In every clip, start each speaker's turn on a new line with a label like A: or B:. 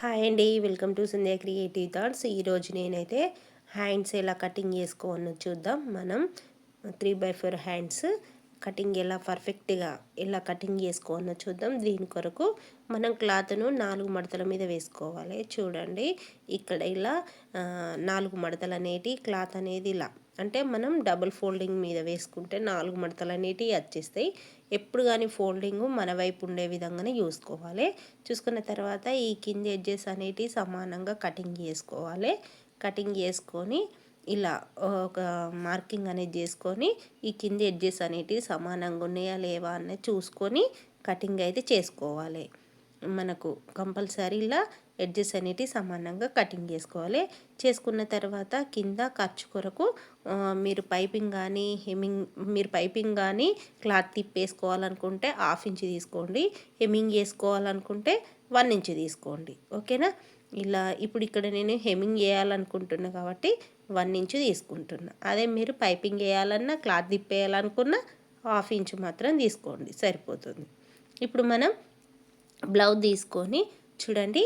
A: Hi అండి welcome to Sinde creative thoughts. ఈరోజు నేనైతే హ్యాండ్స్ ఎలా కటింగ్ చేసుకోవాలో చూద్దాం. మనం three by four hands cutting ఎలా పర్ఫెక్ట్గా ఎలా కటింగ్ చేసుకోవాలో చూద్దాం. దీని కొరకు మనం క్లాత్ను నాలుగు మడతల మీద వేసుకోవాలి. చూడండి ఇక్కడ ఇలా నాలుగు మడతలు అనేటి క్లాత్ అనేది ఇలా. అంటే మనం డబుల్ ఫోల్డింగ్ మీద వేసుకుంటే నాలుగు మడతలు అనేటివి వచ్చేస్తాయి ఎప్పుడు కానీ ఫోల్డింగ్ మన వైపు ఉండే విధంగానే చూసుకోవాలి. చూసుకున్న తర్వాత ఈ కింది ఎడ్జెస్ అనేటివి సమానంగా కటింగ్ చేసుకోవాలి. కటింగ్ చేసుకొని ఇలా ఒక మార్కింగ్ అనేది చేసుకొని ఈ కింది ఎడ్జెస్ అనేటివి సమానంగా ఉన్నాయా లేవా అనేది చూసుకొని కటింగ్ అయితే చేసుకోవాలి. మనకు కంపల్సరీ ఇలా ఎడ్జెస్ అనేటివి సమానంగా కటింగ్ చేసుకోవాలి. చేసుకున్న తర్వాత కింద ఖర్చు కొరకు మీరు పైపింగ్ కానీ హెమింగ్ మీరు పైపింగ్ కానీ క్లాత్ తిప్పేసుకోవాలనుకుంటే హాఫ్ ఇంచ్ తీసుకోండి. హెమింగ్ వేసుకోవాలనుకుంటే వన్ ఇంచ్ తీసుకోండి. ఓకేనా? ఇలా ఇప్పుడు ఇక్కడ నేను హెమ్మింగ్ వేయాలనుకుంటున్నా కాబట్టి వన్ ఇంచు తీసుకుంటున్నా. అదే మీరు పైపింగ్ వేయాలన్నా క్లాత్ తిప్పేయాలనుకున్నా హాఫ్ ఇంచు మాత్రం తీసుకోండి సరిపోతుంది. ఇప్పుడు మనం బ్లౌజ్ తీసుకొని చూడండి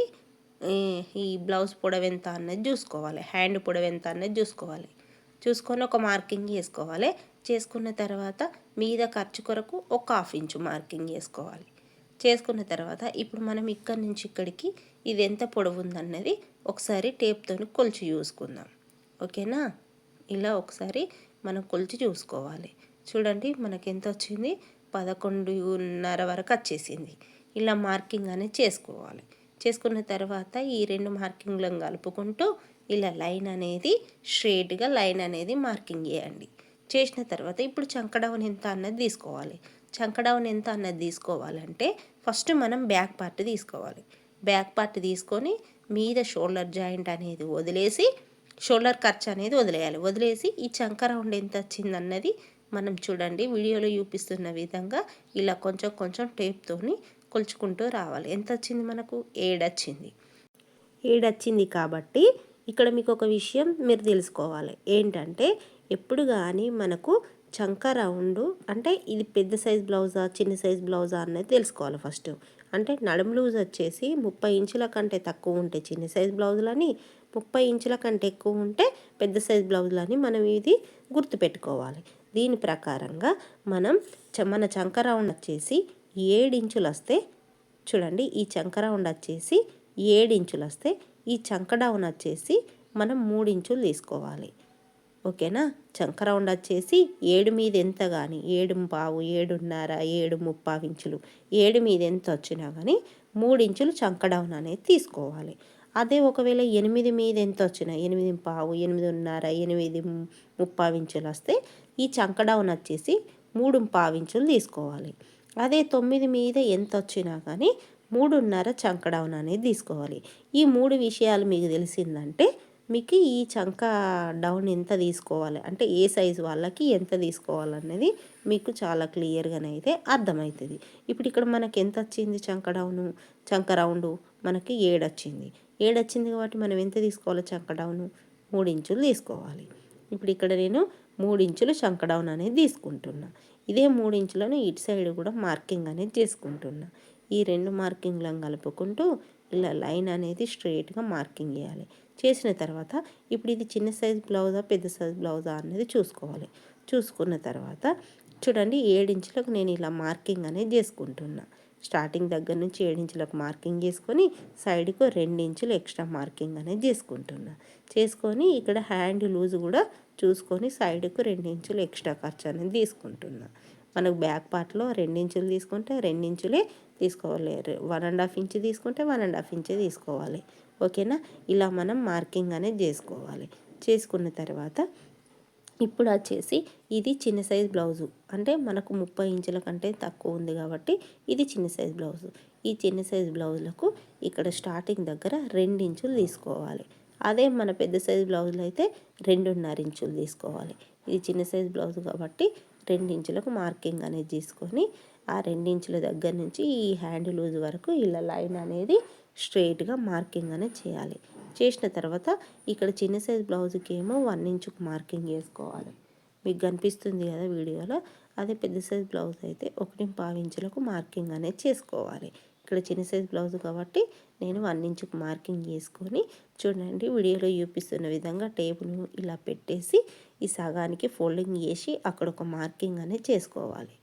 A: ఈ బ్లౌజ్ పొడవు ఎంత అన్నది చూసుకోవాలి హ్యాండ్ పొడవు ఎంత అన్నది చూసుకోవాలి. చూసుకొని ఒక మార్కింగ్ చేసుకోవాలి. చేసుకున్న తర్వాత మీద ఖర్చు కొరకు ఒక హాఫ్ ఇంచు మార్కింగ్ చేసుకోవాలి. చేసుకున్న తర్వాత ఇప్పుడు మనం ఇక్కడి నుంచి ఇక్కడికి ఇది ఎంత పొడవు ఉందన్నది ఒకసారి టేప్తో కొలిచి చూసుకుందాం. ఓకేనా? ఇలా ఒకసారి మనం కొలిచి చూసుకోవాలి. చూడండి మనకి ఎంత వచ్చింది? పదకొండున్నర వరకు వచ్చేసింది. ఇలా మార్కింగ్ అనేది చేసుకోవాలి. చేసుకున్న తర్వాత ఈ రెండు మార్కింగ్లను కలుపుకుంటూ ఇలా లైన్ అనేది స్ట్రేట్గా లైన్ అనేది మార్కింగ్ చేయండి. చేసిన తర్వాత ఇప్పుడు చంకడౌన్ ఎంత అన్నది తీసుకోవాలి. చంకడౌన్ ఎంత అన్నది తీసుకోవాలంటే ఫస్ట్ మనం బ్యాక్ పార్ట్ తీసుకోవాలి. బ్యాక్ పార్ట్ తీసుకొని మీద షోల్డర్ జాయింట్ అనేది వదిలేసి షోల్డర్ ఖర్చు అనేది వదిలేయాలి. వదిలేసి ఈ చంక రౌండ్ ఎంత వచ్చింది అన్నది మనం చూడండి. వీడియోలో చూపిస్తున్న విధంగా ఇలా కొంచెం కొంచెం టేప్తోని కొలుచుకుంటూ రావాలి. ఎంత వచ్చింది మనకు? ఏడొచ్చింది. ఏడొచ్చింది కాబట్టి ఇక్కడ మీకు ఒక విషయం మీరు తెలుసుకోవాలి. ఏంటంటే ఎప్పుడు కానీ మనకు చంక రౌండ్ అంటే ఇది పెద్ద సైజ్ బ్లౌజా చిన్న సైజ్ బ్లౌజా అనేది తెలుసుకోవాలి ఫస్ట్. అంటే నడుము లూజ్ వచ్చేసి ముప్పై ఇంచుల కంటే తక్కువ ఉంటే చిన్న సైజ్ బ్లౌజులని ముప్పై ఇంచుల కంటే ఎక్కువ ఉంటే పెద్ద సైజ్ బ్లౌజులని మనం ఇది గుర్తుపెట్టుకోవాలి. దీని ప్రకారంగా మనం మన చంక రౌండ్ వచ్చేసి ఏడించులు వస్తే చూడండి ఈ చంక రౌండ్ వచ్చేసి ఏడించులు వస్తే ఈ చంక డౌన్ వచ్చేసి మనం మూడించులు తీసుకోవాలి. ఓకేనా? చంక రౌండ్ వచ్చేసి ఏడు మీద ఎంత కానీ ఏడు పావు ఏడున్నర ఏడు ముప్పావు ఇంచులు ఏడు మీద ఎంత వచ్చినా కానీ మూడించులు చంక డౌన్ అనేది తీసుకోవాలి. అదే ఒకవేళ ఎనిమిది మీద ఎంత వచ్చినా ఎనిమిది పావు ఎనిమిదిన్నర ఎనిమిది ముప్పావు ఇంచులు వస్తే ఈ చంక డౌన్ వచ్చేసి మూడు పావించులు తీసుకోవాలి. అదే తొమ్మిది మీద ఎంత వచ్చినా కానీ మూడున్నర చంక డౌన్ అనేది తీసుకోవాలి. ఈ మూడు విషయాలు మీకు తెలిసిందంటే మీకు ఈ చంక డౌన్ ఎంత తీసుకోవాలి? అంటే ఏ సైజు వాళ్ళకి ఎంత తీసుకోవాలనేది మీకు చాలా క్లియర్గానైతే అర్థమవుతుంది. ఇప్పుడు ఇక్కడ మనకి ఎంత వచ్చింది చంక డౌను చంక రౌండు మనకి ఏడు వచ్చింది. ఏడు వచ్చింది కాబట్టి మనం ఎంత తీసుకోవాలి చంక డౌను మూడు ఇంచులు తీసుకోవాలి. ఇప్పుడు ఇక్కడ నేను మూడు ఇంచులు చంక డౌన్ అనేది తీసుకుంటున్నా. ఇదే మూడు ఇంచులను ఇటు సైడ్ కూడా మార్కింగ్ అనేది చేసుకుంటున్నా. ఈ రెండు మార్కింగ్లను కలుపుకుంటూ ఇలా లైన్ అనేది స్ట్రైట్గా మార్కింగ్ చేయాలి. చేసిన తర్వాత ఇప్పుడు ఇది చిన్న సైజ్ బ్లౌజా పెద్ద సైజ్ బ్లౌజా అనేది చూసుకోవాలి. చూసుకున్న తర్వాత చూడండి ఏడించులకు నేను ఇలా మార్కింగ్ అనేది చేసుకుంటున్నా. స్టార్టింగ్ దగ్గర నుంచి ఏడించులకు మార్కింగ్ చేసుకొని సైడ్కు ఇంచులు ఎక్స్ట్రా మార్కింగ్ అనేది చేసుకుంటున్నా. చేసుకొని ఇక్కడ హ్యాండ్ లూజ్ కూడా చూసుకొని సైడ్కు ఇంచులు ఎక్స్ట్రా ఖర్చు అనేది తీసుకుంటున్నా. మనకు బ్యాక్ పార్ట్లో ఇంచులు తీసుకుంటే ఇంచులే తీసుకోవాలి. వన్ అండ్ హాఫ్ ఇంచ్ తీసుకుంటే వన్ అండ్ హాఫ్ ఇంచే తీసుకోవాలి. ఓకేనా? ఇలా మనం మార్కింగ్ అనేది చేసుకోవాలి. చేసుకున్న తర్వాత ఇప్పుడు వచ్చేసి ఇది చిన్న సైజ్ బ్లౌజు. అంటే మనకు ముప్పై ఇంచుల కంటే తక్కువ ఉంది కాబట్టి ఇది చిన్న సైజ్ బ్లౌజు. ఈ చిన్న సైజ్ బ్లౌజులకు ఇక్కడ స్టార్టింగ్ దగ్గర రెండు ఇంచులు తీసుకోవాలి. అదే మన పెద్ద సైజ్ బ్లౌజులు అయితే రెండున్నర ఇంచులు తీసుకోవాలి. ఇది చిన్న సైజ్ బ్లౌజ్ కాబట్టి రెండించులకు మార్కింగ్ అనేది తీసుకొని ఆ రెండించుల దగ్గర నుంచి ఈ హ్యాండ్ లూజ్ వరకు ఇలా లైన్ అనేది స్ట్రైట్గా మార్కింగ్ అనేది చేయాలి. చేసిన తర్వాత ఇక్కడ చిన్న సైజ్ బ్లౌజ్కి ఏమో వన్ ఇంచుకు మార్కింగ్ చేసుకోవాలి. మీకు కనిపిస్తుంది కదా వీడియోలో అదే పెద్ద సైజ్ బ్లౌజ్ అయితే ఒకటి పావు ఇంచులకు మార్కింగ్ అనేది చేసుకోవాలి. ఇక్కడ చిన్న సైజ్ బ్లౌజ్ కాబట్టి నేను వన్ ఇంచుకు మార్కింగ్ చేసుకొని చూడండి వీడియోలో చూపిస్తున్న విధంగా టేపును ఇలా పెట్టేసి ఈ సగానికి ఫోల్డింగ్ చేసి అక్కడ ఒక మార్కింగ్ అనేది చేసుకోవాలి.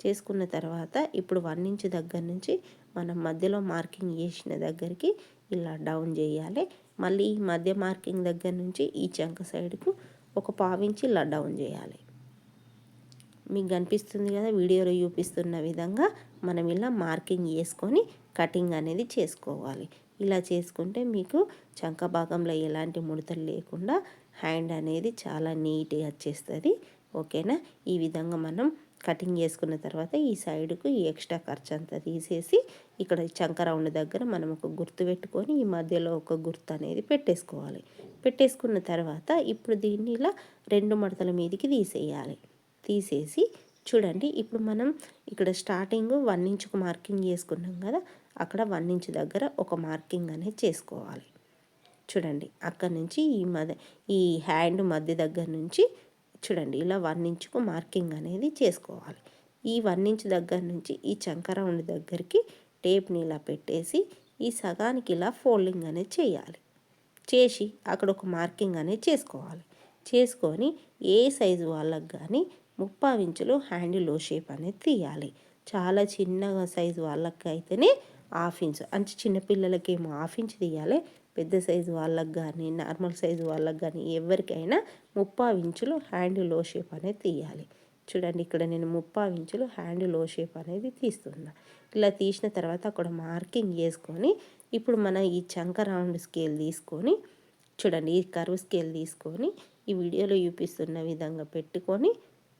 A: చేసుకున్న తర్వాత ఇప్పుడు వన్ ఇంచ్ దగ్గర నుంచి మనం మధ్యలో మార్కింగ్ చేసిన దగ్గరికి ఇలా డౌన్ చేయాలి. మళ్ళీ ఈ మధ్య మార్కింగ్ దగ్గర నుంచి ఈ చంక సైడ్కు ఒక పావించి ఇలా డౌన్ చేయాలి. మీకు కనిపిస్తుంది కదా వీడియోలో చూపిస్తున్న విధంగా మనం ఇలా మార్కింగ్ చేసుకొని కటింగ్ అనేది చేసుకోవాలి. ఇలా చేసుకుంటే మీకు చంక భాగంలో ఎలాంటి ముడతలు లేకుండా హ్యాండ్ అనేది చాలా నీట్గా వచ్చేస్తుంది. ఓకేనా? ఈ విధంగా మనం కటింగ్ చేసుకున్న తర్వాత ఈ సైడ్కు ఈ ఎక్స్ట్రా ఖర్చు అంతా తీసేసి ఇక్కడ చంక రౌండ్ దగ్గర మనం ఒక గుర్తు పెట్టుకొని ఈ మధ్యలో ఒక గుర్తు అనేది పెట్టేసుకోవాలి. పెట్టేసుకున్న తర్వాత ఇప్పుడు దీన్ని ఇలా రెండు మడతల మీదకి తీసేయాలి. తీసేసి చూడండి ఇప్పుడు మనం ఇక్కడ స్టార్టింగ్ వన్ ఇంచుకు మార్కింగ్ చేసుకున్నాం కదా అక్కడ వన్ ఇంచ్ దగ్గర ఒక మార్కింగ్ అనేది చేసుకోవాలి. చూడండి అక్కడ నుంచి ఈ మధ్య ఈ హ్యాండ్ మధ్య దగ్గర నుంచి చూడండి ఇలా వన్ ఇంచుకు మార్కింగ్ అనేది చేసుకోవాలి. ఈ వన్ ఇంచ్ దగ్గర నుంచి ఈ చంక దగ్గరికి టేప్ని ఇలా పెట్టేసి ఈ సగానికి ఇలా ఫోల్డింగ్ అనేది చేయాలి. చేసి అక్కడ ఒక మార్కింగ్ అనేది చేసుకోవాలి. చేసుకొని ఏ సైజు వాళ్ళకి కానీ ముప్పై ఇంచులు లో షేప్ అనేది తీయాలి. చాలా చిన్న సైజు వాళ్ళకి అయితేనే హాఫ్ ఇంచ్. అంటే చిన్నపిల్లలకి ఏమో హాఫ్ ఇంచ్ తీయాలి. పెద్ద సైజు వాళ్ళకి కానీ నార్మల్ సైజు వాళ్ళకి కానీ ఎవరికైనా ముప్పై ఇంచులు హ్యాండ్లో షేప్ అనేది తీయాలి. చూడండి ఇక్కడ నేను ముప్పై ఇంచులు హ్యాండ్లో షేప్ అనేది తీస్తున్నా. ఇలా తీసిన తర్వాత అక్కడ మార్కింగ్ చేసుకొని ఇప్పుడు మనం ఈ చంక రౌండ్ స్కేల్ తీసుకొని చూడండి ఈ కర్వ్ స్కేల్ తీసుకొని ఈ వీడియోలో చూపిస్తున్న విధంగా పెట్టుకొని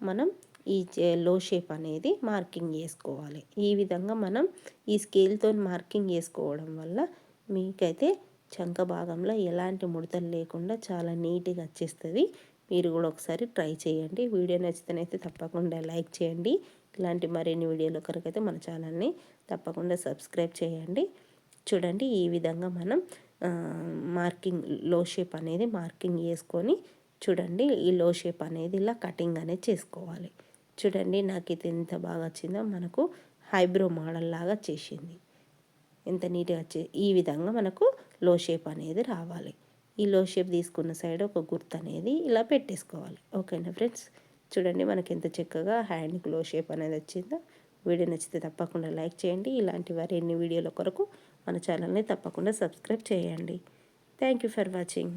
A: మనం ఈ లో షేప్ అనేది మార్కింగ్ చేసుకోవాలి. ఈ విధంగా మనం ఈ స్కేల్తో మార్కింగ్ చేసుకోవడం వల్ల మీకైతే చంక భాగంలో ఎలాంటి ముడతలు లేకుండా చాలా నీట్గా వచ్చేస్తుంది. మీరు కూడా ఒకసారి ట్రై చేయండి. వీడియో నచ్చితేనైతే తప్పకుండా లైక్ చేయండి. ఇలాంటి మరిన్ని వీడియోల కొరకైతే మన ఛానల్ని తప్పకుండా సబ్స్క్రైబ్ చేయండి. చూడండి ఈ విధంగా మనం మార్కింగ్లో షేప్ అనేది మార్కింగ్ చేసుకొని చూడండి ఈ లో షేప్ అనేది ఇలా కటింగ్ అనేది చేసుకోవాలి. చూడండి నాకు ఇది ఎంత బాగా వచ్చిందో మనకు హైబ్రో మోడల్ లాగా చేసింది. ఎంత నీట్గా చే ఈ విధంగా మనకు లో షేప్ అనేది రావాలి. ఈ లో షేప్ తీసుకున్న సైడ్ ఒక గుర్తు అనేది ఇలా పెట్టేసుకోవాలి. ఓకేనా ఫ్రెండ్స్? చూడండి మనకి ఎంత చక్కగా హ్యాండ్కి లో షేప్ అనేది వచ్చిందో. వీడియో నచ్చితే తప్పకుండా లైక్ చేయండి. ఇలాంటి వారి ఎన్ని వీడియోల కొరకు మన ఛానల్ని తప్పకుండా సబ్స్క్రైబ్ చేయండి. Thank you for watching.